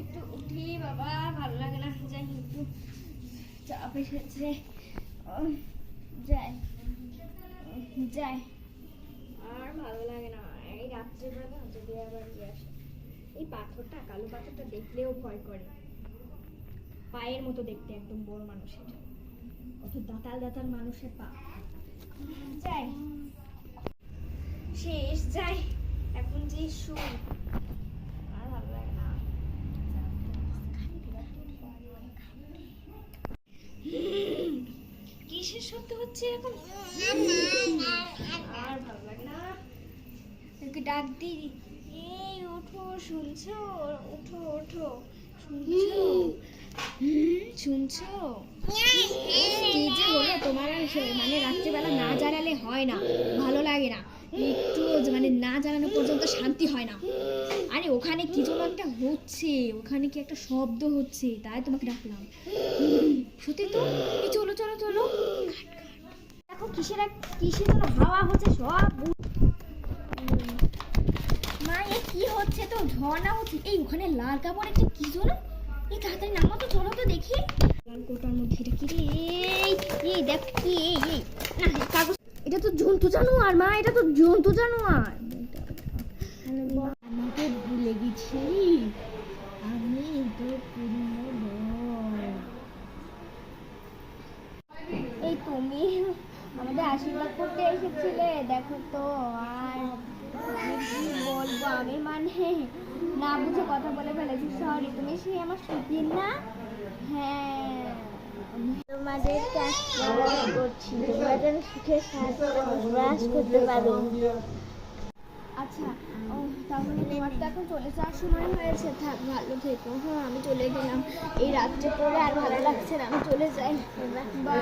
একটু উঠি, বাবা, ভালো লাগে না। যাই একটু চাপ এসেছে যাই। যাই। আর ভালো লাগে না। এই রাত্রিবেলা যদি আবার ইয়ে আসে। এই পাথরটা, কালো পাথরটা দেখলেও ভয় করে। পায়ের মতো দেখতে একদম বড় মানুষের কত দাঁতাল দাঁতাল মানুষের পা। যাই। শেষ, যাই। এখন যে শুই আর ভালো লাগে না কিসের শব্দ হচ্ছে এখন? আর ভালো লাগে না ওকে ডাক দি এই, ওঠো, শুনছো? ওঠো ওঠো। শুনছো? শুনছো? কি যে বলো, তোমার মানে রাত্রিবেলা না জানালে হয় না, ভালো লাগে না। একটু মানে না জানানো পর্যন্ত শান্তি হয় না। ওখানে কি যেন একটা হচ্ছে, ওখানে কি একটা শব্দ হচ্ছে, তাই তোমাকে ডাকলাম। সত্যি তো? এই চলো চলো চলো। দেখো কিসের এক কিসের যেন হাওয়া হচ্ছে, সব মা, এ কি হচ্ছে তো? ঝর্ণা হচ্ছে। এই ওখানে লাল কাপড় একটা কি যেন? এই তাড়াতাড়ি নামো তো, চলো তো দেখি। লাল কোটার মধ্যে এটা কি রে? এই দেখ কি এই। না কাগজ এটা তো জন্তু জানোয়ার, মা, এটা তো জন্তু জানোয়ার আমি তো ভুলে গেছি আমি তো পুরনো বর। এই তুমি আমাদের আশীর্বাদ করতে এসেছিলে, দেখো তো, আর কি বলব, আমি মানে না বুঝে কথা বলে ফেলেছি সরি তুমি সেই আমার সুখীর না? হ্যাঁ। আচ্ছা হ্যাঁ আমি চলে গেলাম। এই রাত্রে পরে আর ভালো লাগছে না, আমি চলে যাই। বা